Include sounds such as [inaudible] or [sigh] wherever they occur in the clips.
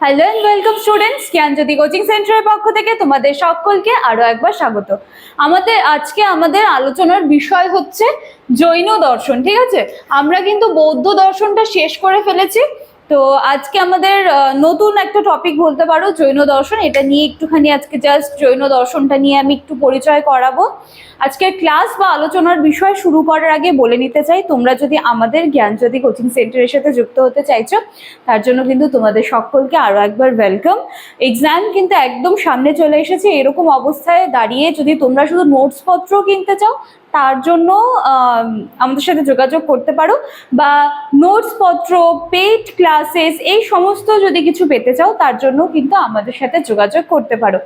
Hello and welcome students Gyanjyoti coaching সেন্টারের পক্ষ থেকে তোমাদের সকলকে আরও একবার স্বাগত। আমাদের, আজকে আমাদের আলোচনার বিষয় হচ্ছে জৈন দর্শন, ঠিক আছে? আমরা কিন্তু বৌদ্ধ দর্শনটা শেষ করে ফেলেছি। তো আজকে আমাদের নতুন একটা টপিক বলতে পারো, জৈন দর্শন। এটা নিয়ে একটুখানি আজকে জাস্ট জৈন দর্শনটা নিয়ে আমি একটু পরিচয় করাবো। আজকের ক্লাস বা আলোচনার বিষয় শুরু করার আগে বলে নিতে চাই, তোমরা যদি আমাদের জ্ঞান জ্ঞানজ্যোতি কোচিং সেন্টারের সাথে যুক্ত হতে চাইছো, তার জন্য কিন্তু তোমাদের সকলকে আরও একবার ওয়েলকাম এক্সাম কিন্তু একদম সামনে চলে এসেছে, এরকম অবস্থায় দাঁড়িয়ে যদি তোমরা শুধু নোটস পত্র কিনতে চাও তার জন্য আমাদের সাথে যোগাযোগ করতে পারো। বা নোটস পত্র পেইড ক্লাসেস এই সমস্ত যদি কিছু পেতে চাও, তার জন্য কিন্তু আমাদের সাথে যোগাযোগ করতে পারো।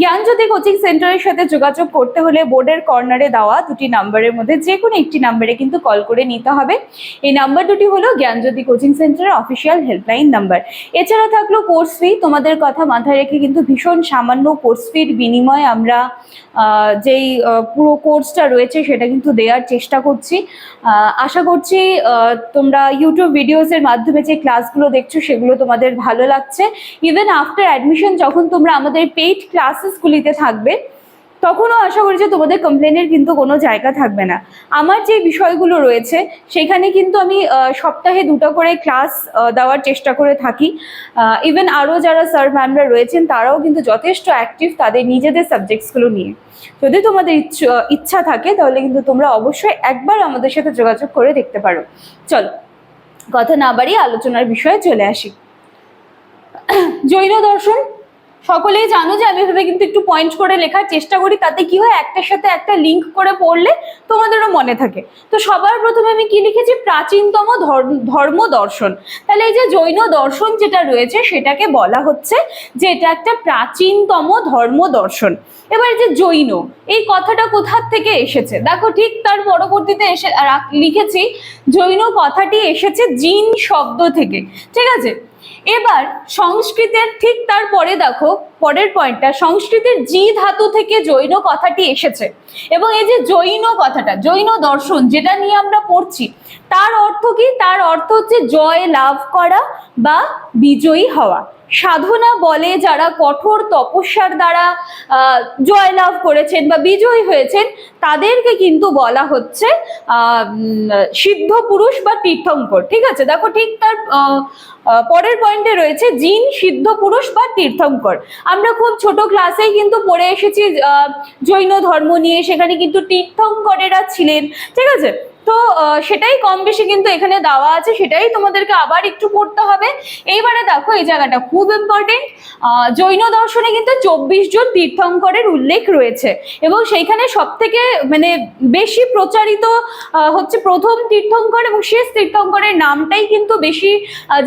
জ্ঞানজ্যোতি কোচিং সেন্টারের সাথে যোগাযোগ করতে হলে বোর্ডের কর্নারে দেওয়া দুটি নাম্বারের মধ্যে যে কোনো একটি নাম্বারে কিন্তু কল করে নিতে হবে। এই নাম্বার দুটি হলো জ্ঞানজ্যোতি কোচিং সেন্টারের অফিসিয়াল হেল্পলাইন নাম্বার এছাড়া থাকল কোর্স ফি তোমাদের কথা মাথায় রেখে কিন্তু ভীষণ সামান্য কোর্স ফির বিনিময়ে আমরা যেই পুরো কোর্সটা রয়েছে সেটা কিন্তু দেওয়ার চেষ্টা করছি। আশা করছি তোমরা ইউটিউব ভিডিওসের মাধ্যমে যে ক্লাসগুলো দেখছ সেগুলো তোমাদের ভালো লাগছে। ইভেন আফটার অ্যাডমিশন যখন তোমরা আমাদের পেইড ক্লাসেসগুলিতে থাকবে তখনও আশা করি যে তোমাদের কমপ্লেনের কিন্তু কোনো জায়গা থাকবে না। আমার যে বিষয়গুলো রয়েছে, সেখানে কিন্তু আমি সপ্তাহে দুটো করে ক্লাস দেওয়ার চেষ্টা করে থাকি। ইভেন আরও যারা স্যার ম্যামরা রয়েছেন, তারাও কিন্তু যথেষ্ট অ্যাক্টিভ তাদের নিজেদের সাবজেক্টসগুলো নিয়ে। যদি তোমাদের ইচ্ছ- থাকে, তাহলে কিন্তু তোমরা অবশ্যই একবার আমাদের সাথে যোগাযোগ করে দেখতে পারো। চলো, কথা না বাড়িয়ে আলোচনার বিষয়ে চলে আসি। [clears throat] জৈন দর্শন সকলেই জানো যে আমি এভাবে কিন্তু একটু পয়েন্ট করে লেখার চেষ্টা করি, তাতে কি হয়, একটার সাথে একটা লিঙ্ক করে পড়লে তোমাদেরও মনে থাকে। তো সবার প্রথমে আমি কি লিখেছি? প্রাচীনতম ধর্ম- দর্শন। তাহলে এই যে জৈন দর্শন যেটা রয়েছে, সেটাকে বলা হচ্ছে যে এটা একটা প্রাচীনতম ধর্ম দর্শন। এবার যে জৈন, এই কথাটা কোথার থেকে এসেছে? দেখো ঠিক তার পরবর্তীতে এসে লিখেছি, জৈন কথাটি এসেছে জিন শব্দ থেকে। ঠিক আছে? এবার সংস্কৃতের ঠিক তারপরে দেখো পরের পয়েন্টটা সংস্কৃতের জি ধাতু থেকে জৈন কথাটি এসেছে। এবং এই যে জৈন কথাটা, জৈন দর্শন যেটা নিয়ে আমরা পড়ছি, তার অর্থ কি? তার অর্থ হচ্ছে জয় লাভ করা বা বিজয়ী হওয়া। সাধনা বলে যারা কঠোর তপস্যার দ্বারা জয় লাভ করেছেন বা বিজয়ী হয়েছেন, তাদেরকে কিন্তু বলা হচ্ছে সিদ্ধ পুরুষ বা তীর্থঙ্কর। ঠিক আছে? দেখো ঠিক তার পরের পয়েন্টে রয়েছে, জিন, সিদ্ধ পুরুষ বা তীর্থঙ্কর। আমরা খুব ছোট ক্লাসেই কিন্তু পড়ে এসেছি জৈন ধর্ম নিয়ে, সেখানে কিন্তু তীর্থঙ্করেরা ছিলেন, ঠিক আছে? তো সেটাই কম বেশি কিন্তু এখানে দেওয়া আছে, সেটাই তোমাদেরকে আবার একটু পড়তে হবে। এইবারে দেখো, এই জায়গাটা খুব ইম্পর্টেন্ট জৈন দর্শনে কিন্তু চব্বিশ জন তীর্থঙ্করের উল্লেখ রয়েছে এবং সেইখানে সব থেকে মানে বেশি প্রচারিত হচ্ছে প্রথম তীর্থঙ্কর এবং শেষ তীর্থঙ্করের নামটাই কিন্তু বেশি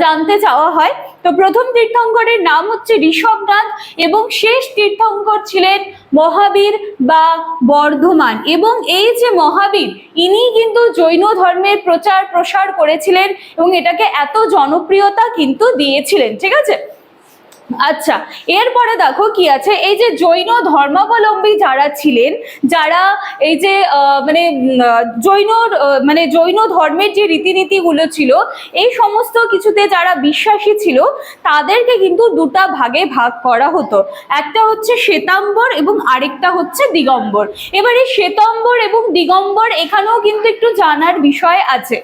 জানতে চাওয়া হয়। তো প্রথম তীর্থঙ্করের নাম হচ্ছে ঋষভনাথ এবং শেষ তীর্থঙ্কর ছিলেন মহাবীর বা বর্ধমান এবং এই যে মহাবীর ইনি কিন্তু জৈন ধর্মের প্রচার প্রসার করেছিলেন এবং এটাকে এত জনপ্রিয়তা কিন্তু দিয়েছিলেন ঠিক আছে? আচ্ছা এরপরে দেখো কি আছে? এই যে জৈন ধর্মাবলম্বী যারা ছিলেন, যারা এই যে মানে জৈন মানে জৈন ধর্মের যে রীতিনীতিগুলো ছিল, এই সমস্ত কিছুতে যারা বিশ্বাসী ছিল, তাদেরকে কিন্তু দুটা ভাগে ভাগ করা হতো। একটা হচ্ছে শ্বেতাম্বর এবং আরেকটা হচ্ছে দিগম্বর। এবার শ্বেতাম্বর এবং দিগম্বর এখানেও কিন্তু একটু জানার বিষয় আছে।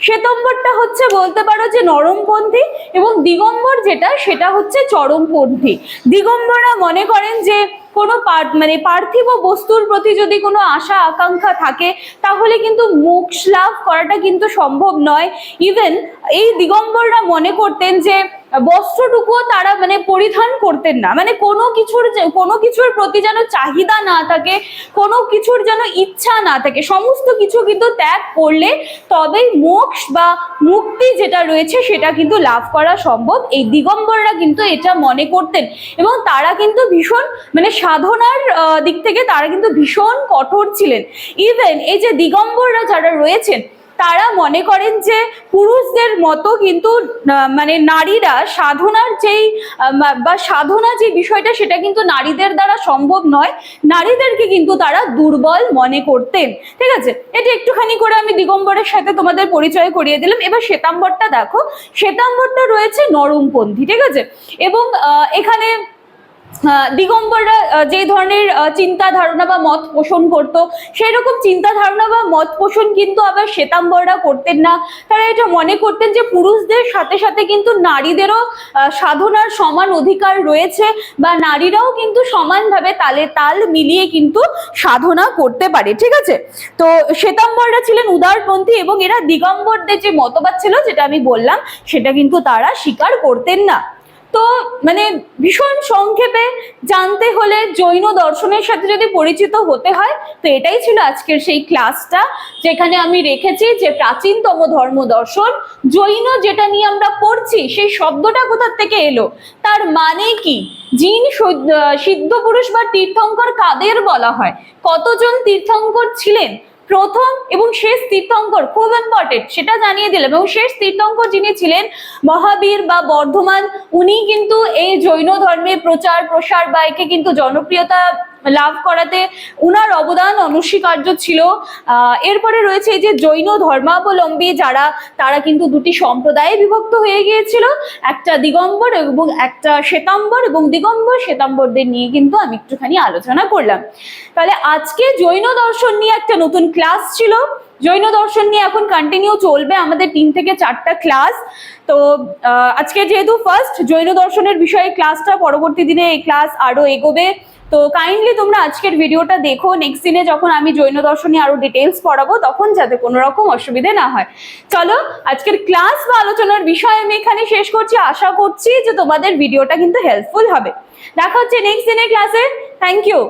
শ্বেতম্বরটা হচ্ছে বলতে পারো যে নরমপন্থী এবং দিগম্বর যেটা, সেটা হচ্ছে চরমপন্থী। দিগম্বরা মনে করেন যে কোনো মানে পার্থিব বস্তুর প্রতি যদি কোনো আশা, আকাঙ্ক্ষা থাকে, তাহলে কিন্তু মোক্ষ লাভ করাটা কিন্তু সম্ভব নয়। ইভেন এই দিগম্বররা মনে করতেন যে বস্ত্রটুকুও তারা মানে পরিধান করতেন না। মানে কোনো কিছুর কোনো কিছুর প্রতি যেন চাহিদা না থাকে, কোনো কিছুর যেন ইচ্ছা না থাকে, সমস্ত কিছু কিন্তু ত্যাগ করলে তবেই মোক্ষ বা মুক্তি যেটা রয়েছে সেটা কিন্তু লাভ করা সম্ভব। এই দিগম্বররা কিন্তু এটা মনে করতেন এবং তারা কিন্তু ভীষণ মানে সাধনার দিক থেকে তারা কিন্তু ভীষণ কঠোর ছিলেন। ইভেন এই যে দিগম্বররা যারা রয়েছেন তারা মনে করেন যে পুরুষদের মতো কিন্তু মানে নারীরা সাধনার যেই বা সাধনা যে বিষয়টা, সেটা কিন্তু নারীদের দ্বারা সম্ভব নয়। নারীদেরকে কিন্তু তারা দুর্বল মনে করতেন। ঠিক আছে? এটা একটুখানি করে আমি দিগম্বরের সাথে তোমাদের পরিচয় করিয়ে দিলাম। এবার শ্বেতাম্বরটা দেখো। শ্বেতাম্বরটা রয়েছে নরমপন্থী, ঠিক আছে? এবং এখানে দিগম্বররা যে ধরনের চিন্তা ধারণা বা মত পোষণ করতো সেই রকম চিন্তা ধারণা বা মত পোষণ কিন্তু আবার শ্বেতাম্বররা করতেন না। তারা এটা মনে করতেন যে পুরুষদের সাথে সাথে কিন্তু নারীদেরও সাধনার সমান অধিকার রয়েছে বা নারীরাও কিন্তু সমানভাবে তালে তাল মিলিয়ে কিন্তু সাধনা করতে পারে, ঠিক আছে? তো শ্বেতাম্বররা ছিলেন উদারপন্থী এবং এরা দিগম্বরদের যে মতবাদ ছিল, যেটা আমি বললাম, সেটা কিন্তু তারা স্বীকার করতেন না। তো মানে ভীষণ সংক্ষেপে জানতে হলে জৈন দর্শনের সাথে যদি পরিচিত হতে হয়, তো এটাই ছিল আজকের সেই ক্লাসটা, যেখানে আমি রেখেছি যে প্রাচীনতম ধর্ম দর্শন, জৈন যেটা নিয়ে আমরা পড়ছি, সেই শব্দটা কোথার থেকে এলো? তার মানে কি? জিন সিদ্ধ পুরুষ বা তীর্থঙ্কর কাদের বলা হয়? কতজন তীর্থঙ্কর ছিলেন? প্রথম এবং শেষ তীর্থঙ্কর, খুব ইম্পর্টেন্ট সেটা জানিয়ে দিলাম। এবং শেষ তীর্থঙ্কর যিনি ছিলেন, মহাবীর বা বর্ধমান, উনি কিন্তু এই জৈন ধর্মের প্রচার প্রসার বা একে কিন্তু জনপ্রিয়তা লাভ করাতে উনার অবদান অনস্বীকার্য ছিল। এরপরে রয়েছে যে জৈন ধর্মাবলম্বী যারা, তারা কিন্তু দুটি সম্প্রদায়ে বিভক্ত হয়ে গিয়েছিল। একটা দিগম্বর এবং একটা শ্বেতাম্বর এবং দিগম্বর শ্বেতাম্বরদের নিয়ে কিন্তু আমি একটুখানি আলোচনা করলাম। তাহলে আজকে জৈন দর্শন নিয়ে একটা নতুন ক্লাস ছিল। জৈন দর্শন নিয়ে এখন কন্টিনিউ চলবে আমাদের তিন থেকে চারটা ক্লাস তো আজকে যেহেতু ফার্স্ট জৈন দর্শনের বিষয়ে ক্লাসটা পরবর্তী দিনে এই ক্লাস আরও এগোবে। তো কাইন্ডলি তোমরা আজকের ভিডিওটা দেখো। নেক্সট দিনে যখন আমি জৈন দর্শনে আরও ডিটেলস পড়াবো, তখন যাতে কোনো রকম অসুবিধে না হয়। চলো, আজকের ক্লাস বা আলোচনার বিষয় আমি এখানে শেষ করছি। আশা করছি যে তোমাদের ভিডিওটা কিন্তু হেল্পফুল হবে। দেখা হচ্ছে নেক্সট দিনের ক্লাসে থ্যাংক ইউ